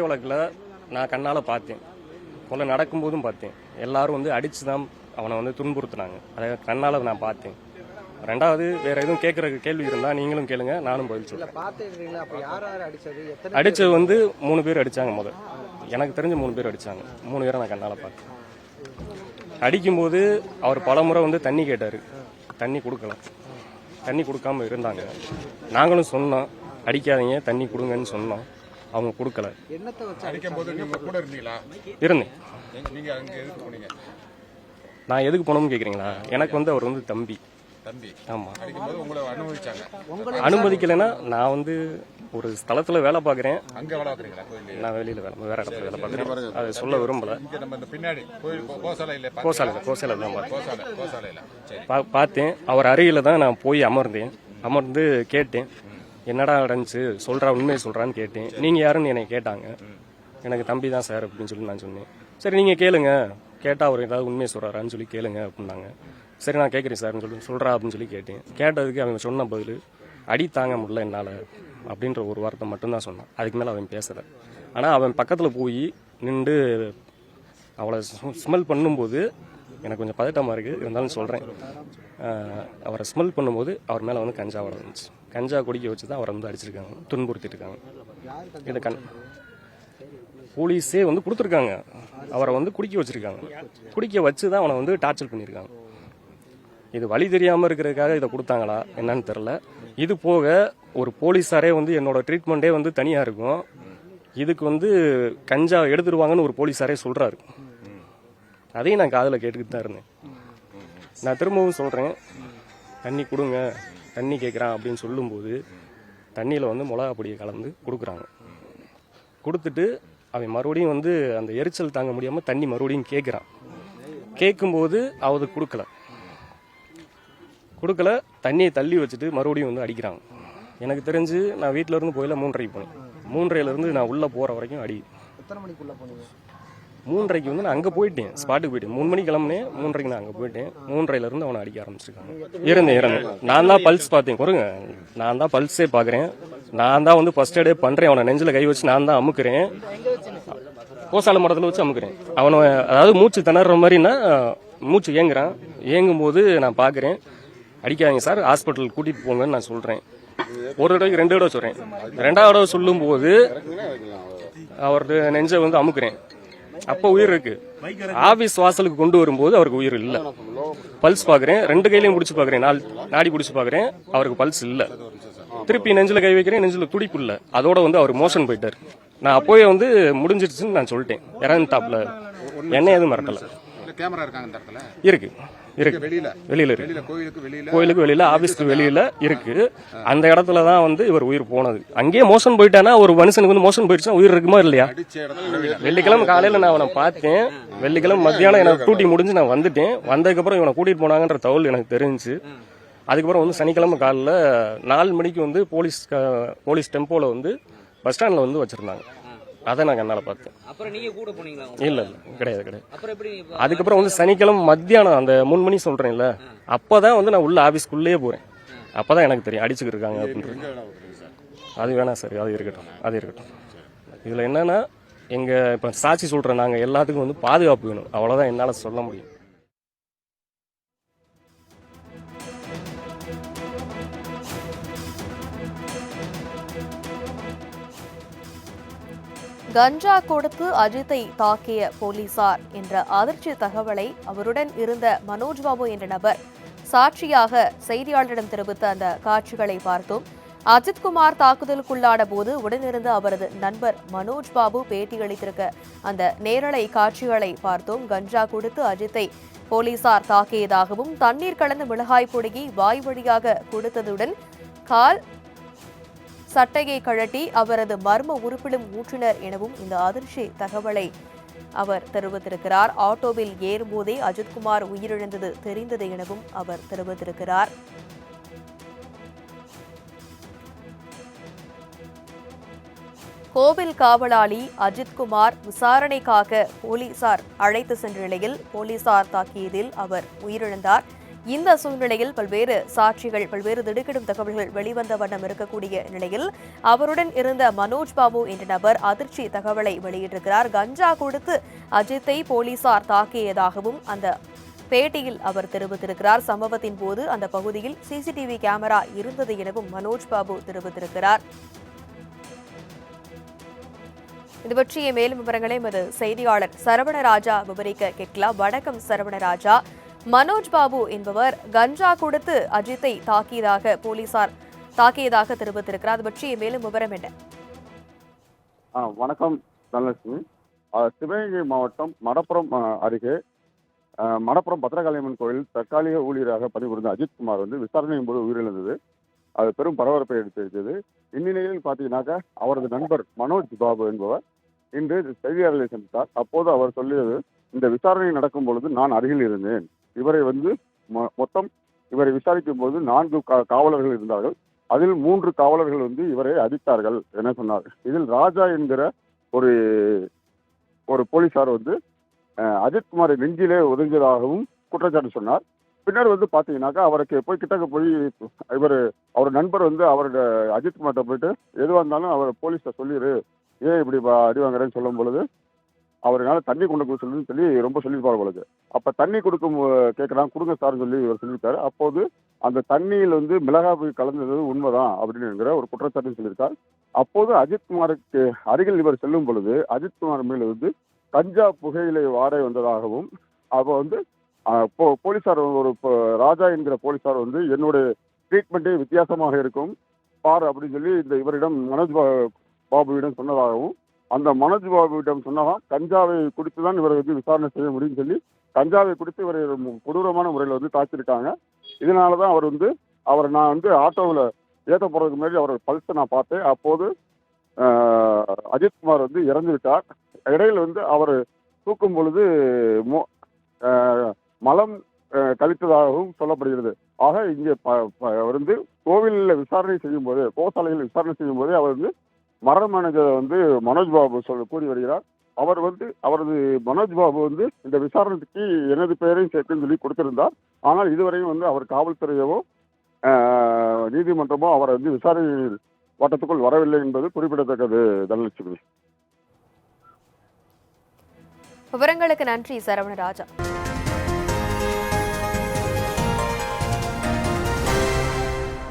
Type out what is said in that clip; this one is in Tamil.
வழக்கில் நான் கண்ணால் பார்த்தேன். கொலை நடக்கும்போதும் பார்த்தேன். எல்லாரும் வந்து அடித்து தான் அவனை வந்து துன்புறுத்துனாங்க. அதை கண்ணால் நான் பார்த்தேன். ரெண்டாவது வேற எதுவும் கேட்குற கேள்வி இருந்தால் நீங்களும் கேளுங்க நானும் பதில் யார் அடிச்சது? வந்து மூணு பேர் அடிச்சாங்க முதல். எனக்கு தெரிஞ்ச மூணு பேர் அடிச்சாங்க. மூணு பேரை நான் கண்ணால் பார்த்தேன். அடிக்கும்போது அவர் பலமுறை வந்து தண்ணி கேட்டார். தண்ணி கொடுக்கல. தண்ணி கொடுக்காம இருந்தாங்க. நாங்களும் சொன்னோம் அடிக்காதீங்க தண்ணி கொடுங்கன்னு சொன்னோம். அவங்க கொடுக்கல. என்னத்தை வச்சு அடிக்கும் போது நீங்க கூட இருந்தீங்களா? இருந்தேன். எங்க- நீங்க அங்க எதுக்கு போனீங்க? நான் எதுக்கு போனோம்னு கேட்குறீங்களா எனக்கு வந்து அவர் வந்து தம்பி. தம்பி. ஆமாம் உங்களை அனுமதிக்கலைன்னா நான் வந்து ஒரு ஸ்தலத்தில் வேலை பார்க்குறேன். அங்க வேலை பார்க்குறீங்களா? கோயில் நான் வெளியில் வேலை வேற இடத்துல வேலை பார்க்குறேன். அதை சொல்ல விரும்பல. இங்க நம்ம இந்த பின்னாடி கோயில் கோசாலையில் கோசாலையில் தான் பார்த்தேன் கோசாலை பார்த்தேன். அவர் அருகில் தான் நான் போய் அமர்ந்தேன். அமர்ந்து கேட்டேன். என்னடா நடந்துச்சு? சொல்கிறா உண்மையை சொல்கிறான்னு கேட்டேன். நீங்கள் யாருன்னு என்னை கேட்டாங்க. எனக்கு தம்பி தான் சார் அப்படின்னு சொல்லி நான் சொன்னேன். சரி நீங்கள் கேளுங்க. கேட்டால் அவர் ஏதாவது உண்மையை சொல்கிறாரான்னு சொல்லி கேளுங்க அப்படின்னாங்க. சரி நான் கேட்குறேன் சார்னு சொல்லி சொல்கிறா அப்படின்னு சொல்லி கேட்டேன். கேட்டதுக்கு அவன் சொன்ன பதில் அடி தாங்க முடியல என்னால் அப்படின்ற ஒரு வார்த்தை மட்டும்தான் சொன்னான். அதுக்கு மேலே அவன் பேசலை. ஆனால் அவன் பக்கத்தில் போய் நின்று அவளை ஸ்மெல் பண்ணும்போது எனக்கு கொஞ்சம் பதட்டமாக இருக்குது இருந்தாலும் சொல்கிறேன் அவரை ஸ்மெல் பண்ணும்போது அவர் மேலே வந்து கஞ்சா வள வந்துச்சு கஞ்சா குடிக்க வச்சு தான் அவரை வந்து அடிச்சிருக்காங்க துன்புறுத்திட்டு இருக்காங்க கண் போலீஸே வந்து கொடுத்துருக்காங்க. அவரை வந்து குடிக்க வச்சுருக்காங்க. குடிக்க வச்சு தான் அவனை வந்து டார்ச்சர் பண்ணியிருக்காங்க இது வழி தெரியாமல் இருக்கிறதுக்காக இதை கொடுத்தாங்களா? என்னன்னு தெரில இது போக ஒரு போலீஸாரே வந்து என்னோட ட்ரீட்மெண்ட்டே வந்து தனியாக இருக்கும். இதுக்கு வந்து கஞ்சா எடுத்துருவாங்கன்னு ஒரு போலீஸாரே சொல்கிறாரு அதையும் நான் காதில் கேட்டுக்கிட்டு தான் இருந்தேன். நான் திரும்பவும் சொல்கிறேன் தண்ணி கொடுங்க. தண்ணி கேட்குறான் அப்படின்னு சொல்லும்போது தண்ணியில் வந்து மிளகா பொடியை கலந்து கொடுக்குறாங்க. கொடுத்துட்டு அவன் மறுபடியும் வந்து அந்த எரிச்சல் தாங்க முடியாமல் தண்ணி மறுபடியும் கேட்குறான் கேட்கும்போது அவது கொடுக்கல. கொடுக்கல தண்ணியை தள்ளி வச்சுட்டு மறுபடியும் வந்து அடிக்கிறாங்க. எனக்கு தெரிஞ்சு நான் வீட்டிலேருந்து போயில மூன்றரைக்கு போனேன். மூன்றரையிலேருந்து நான் உள்ளே போகிற வரைக்கும் அடி. எத்தனை மணிக்குள்ளே போனீங்க? மூன்றரைக்கு வந்து நான் அங்கே போயிட்டேன். ஸ்பாட்டுக்கு போயிட்டேன். மூணு மணிக்கு கிளம்புனேன் மூன்றரைக்கு நான் அங்கே போயிட்டேன். மூன்றையிலேருந்து அவனை அடிக்க ஆரம்பிச்சிருக்காங்க. இருந்தேன் இறந்தேன் நான் தான் பல்ஸ் பார்த்தேன். குறுங்க நான் தான் பல்ஸே பார்க்குறேன். நான் தான் வந்து ஃபர்ஸ்ட் எய்டே பண்ணுறேன் அவனை நெஞ்சில் கை வச்சு நான் தான் அமுக்குறேன். கோசால மரத்தில் வச்சு அமுக்குறேன். அவனை அதாவது மூச்சு திணற மாதிரின்னா மூச்சு ஏங்குறான் ஏங்கும்போது நான் பார்க்குறேன். அடிக்காதீங்க சார். ஹாஸ்பிட்டல் கூட்டிகிட்டு போங்கன்னு நான் சொல்கிறேன் ஒரு தடவைக்கு ரெண்டு தடவை சொல்கிறேன் ரெண்டாவது தடவை சொல்லும்போது அவரது நெஞ்சை வந்து அமுக்குறேன். அப்போ உயிர் இருக்கு. ஆபீஸ் வாசலுக்கு கொண்டு வரும்போது அவருக்கு உயிர் இல்ல. பல்ஸ் பாக்குறேன். ரெண்டு கையிலையும் பிடிச்சு பாக்குறேன். நாள் நாடி பிடிச்சு பாக்குறேன். அவருக்கு பல்ஸ் இல்ல. திருப்பி நெஞ்சில கை வைக்கிறேன். நெஞ்சில துடிப்பு இல்ல. அதோட வந்து அவர் மோஷன் போயிட்டாரு. நான் அப்போயே வந்து முடிஞ்சிருச்சுன்னு நான் சொல்லிட்டேன். இறந்துட்டாப்ல என்ன எதுவும் மிரட்டல. இருக்கு. இருக்கு. வெளியில. இருக்கு. கோயிலுக்கு வெளியில ஆபீஸ்க்கு வெளியில. இருக்கு. அந்த இடத்துல தான் வந்து இவர் உயிர் போனது. அங்கேயே மோஷன் போயிட்டானா ஒரு மனுஷனுக்கு வந்து மோஷன் போயிடுச்சா உயிர் இருக்குமா இல்லையா? வெள்ளிக்கிழமை காலையில நான் அவனை பார்த்தேன். வெள்ளிக்கிழமை மத்தியானம் எனக்கு டூட்டி முடிஞ்சு நான் வந்துட்டேன். வந்ததுக்கப்புறம் இவனை கூட்டிட்டு போனாங்கன்ற தகவல் எனக்கு தெரிஞ்சுச்சு அதுக்கப்புறம் வந்து சனிக்கிழமை காலைல நாலு மணிக்கு வந்து போலீஸ் போலீஸ் டெம்போல வந்து பஸ் ஸ்டாண்ட்ல வந்து வச்சிருந்தாங்க. அதை நான் கண்ணால பார்த்தேன். அப்புறம் நீங்க கூட போனீங்களா இல்ல இல்ல கிடையாது கிடையாது. அப்புறம் எப்படி அதுக்கப்புறம் வந்து சனிக்கிழமை மத்தியானம் அந்த மூணு மணி சொல்றேன்ல அப்பதான் வந்து நான் உள்ள ஆபீஸ்க்குள்ளேயே போறேன். அப்பதான் எனக்கு தெரியும் அடிச்சுக்கிட்டு இருக்காங்க அப்படின்றது. அது வேணாம் சார் அது இருக்கட்டும் அது இருக்கட்டும். இதுல என்னன்னா எங்க இப்ப சாட்சி சொல்ற நாங்க எல்லாத்துக்கும் வந்து பாதுகாப்பு வேணும். அவ்வளவுதான் என்னால சொல்ல முடியும். கஞ்சா கொடுத்து அஜித்தை தாக்கிய போலீசார் என்ற அதிர்ச்சி தகவலை அவருடன் இருந்த மனோஜ் பாபு என்ற நபர் சாட்சியாக செய்தியாளரிடம் தெரிவித்த அந்த காட்சிகளை பார்த்தோம். அஜித்குமார் தாக்குதலுக்குள்ளான போது உடனிருந்த அவரது நண்பர் மனோஜ் பாபு பேட்டியளித்திருக்க அந்த நேரலை காட்சிகளை பார்த்தோம். கஞ்சா கொடுத்து அஜித்தை போலீசார் தாக்கியதாகவும் தண்ணீர் கலந்த மிளகாய் பொடியை வாய் வழியாக கொடுத்ததுடன் கால் சட்டையை கழட்டி அவரது மர்ம உறுப்பிலும் ஊற்றினர் எனவும் இந்த அதிர்ச்சி தகவலை அவர் தெரிவித்திருக்கிறார். ஆட்டோவில் ஏறும்போதே அஜித்குமார் உயிரிழந்தது தெரிந்தது எனவும் அவர் தெரிவித்திருக்கிறார். கோவில் காவலாளி அஜித்குமார் விசாரணைக்காக போலீசார் அழைத்து சென்ற நிலையில் போலீசார் தாக்கியதில் அவர் உயிரிழந்தார். இந்த சூழ்நிலையில் பல்வேறு சாட்சிகள் பல்வேறு திடுக்கிடும் தகவல்கள் வெளிவந்த வண்ணம் இருக்கக்கூடிய நிலையில் அவருடன் இருந்த மனோஜ் பாபு என்ற நபர் அதிர்ச்சி தகவலை வெளியிட்டிருக்கிறார். கஞ்சா கொடுத்து அஜித்தை போலீசார் தாக்கியதாகவும் அந்த பேட்டியில் அவர் தெரிவித்திருக்கிறார். சம்பவத்தின் போது அந்த பகுதியில் சிசிடிவி கேமரா இருந்தது எனவும் மனோஜ் பாபு தெரிவித்திருக்கிறார். இது பற்றிய மேலும் விவரங்களை எமது செய்தியாளர் சரவணராஜா விவரிக்க கேட்கலாம். வணக்கம் சரவணராஜா மனோஜ் பாபு என்பவர் கஞ்சா கொடுத்து அஜித்தை தாக்கியதாக போலீசார் தாக்கியதாக தெரிவித்திருக்கிறார். அது பற்றி மேலும் விவரம் என்ன? ஆ வணக்கம் தனலட்சுமி. சிவகங்கை மாவட்டம் மடப்புறம் அருகே மடப்புறம் பத்திரகாளியம்மன் கோயில் தற்காலிக ஊழியராக பணிபுரிந்த அஜித்குமார் வந்து விசாரணையின் போது உயிரிழந்தது. அது பெரும் பரபரப்பை எடுத்திருக்கிறது இந்நிலையில் பார்த்தீங்கன்னாக்கா அவரது நண்பர் மனோஜ் பாபு என்பவர் இன்று செய்தியாளர்களை சந்தித்தார். அப்போது அவர் சொல்லியது இந்த விசாரணை நடக்கும் பொழுது நான் அருகில் இருந்தேன். இவரை வந்து மொ- மொத்தம் இவரை விசாரிக்கும் போது நான்கு கா- காவலர்கள் இருந்தார்கள். அதில் மூன்று காவலர்கள் வந்து இவரை அடித்தார்கள் என சொன்னார். இதில் ராஜா என்கிற ஒரு ஒரு போலீசார் வந்து அஜித்குமாரை நெஞ்சிலே ஒதுங்கியதாகவும் குற்றச்சாட்டு சொன்னார். பின்னர் வந்து பார்த்தீங்கன்னாக்கா அவருக்கு போய் கிட்டக்க போய் இவர் அவர் நண்பர் வந்து அவரோட அஜித்குமார்கிட்ட போயிட்டு எதுவாக இருந்தாலும் அவர் போலீஸை சொல்லிடு ஏன் இப்படி அடி வாங்குறேன்னு சொல்லும் பொழுது அவரால் தண்ணி கொண்டு கொடுக்க சொல்லுன்னு சொல்லி ரொம்ப சொல்லியிருப்பார் பொழுது அப்போ தண்ணி கொடுக்கும் கேட்குறான் கொடுங்க சார்னு சொல்லி இவர் சொல்லியிருக்காரு. அப்போது அந்த தண்ணியில் வந்து மிளகா போய் கலந்தது உண்மைதான் அப்படின்னுங்கிற ஒரு குற்றச்சாட்டு சொல்லியிருக்கார். அப்போது அஜித்குமாருக்கு அருகில் இவர் செல்லும் பொழுது அஜித்குமார் மேல வந்து கஞ்சா புகையிலை வாடை வந்ததாகவும் அப்போ வந்து ஆஹ், போலீஸார் ஒரு ராஜா என்கிற போலீஸார் வந்து என்னுடைய ட்ரீட்மெண்ட்டே வித்தியாசமாக இருக்கும் பார் அப்படின்னு சொல்லி இந்த இவரிடம் மனோஜ் பா- பாபுவிடம் சொன்னதாகவும் அந்த மனோஜ் பாபுவிடம் சொன்னதான் கஞ்சாவை குடித்து தான் இவரை வந்து விசாரணை செய்ய முடியும்னு சொல்லி கஞ்சாவை குடித்து இவரை கொடூரமான முறையில் வந்து தாக்கியிருக்காங்க. இதனால தான் அவர் வந்து அவரை நான் வந்து ஆட்டோவில் ஏற்ற போகிறதுக்கு முன்னாடி அவர் பல்ஸை நான் பார்த்தேன். அப்போது அஜித்குமார் வந்து இறந்துவிட்டார் இடையில் வந்து அவர் தூக்கும் பொழுது மோ மலம் கவித்ததாகவும் கழித்ததாகவும் சொல்லப்படுகிறது. ஆக இங்கே ப- வந்து கோவிலில் விசாரணை செய்யும் போது கோசாலையில் விசாரணை செய்யும் போதே அவர் வந்து மரண மேனேஜர் வந்து மனோஜ் பாபு சொல்ல கூறி வருகிறார். அவர் வந்து அவரது மனோஜ் பாபு வந்து இந்த விசாரணைக்கு எனது பெயரையும் சேர்த்துன்னு சொல்லி கொடுத்திருந்தார். ஆனால் இதுவரையும் வந்து அவர் காவல்துறையவோ நீதிமன்றமோ அவரை வந்து விசாரணை வட்டத்துக்குள் வரவில்லை என்பது குறிப்பிடத்தக்கது தனலட்சுமி. விவரங்களுக்கு நன்றி சரவணராஜா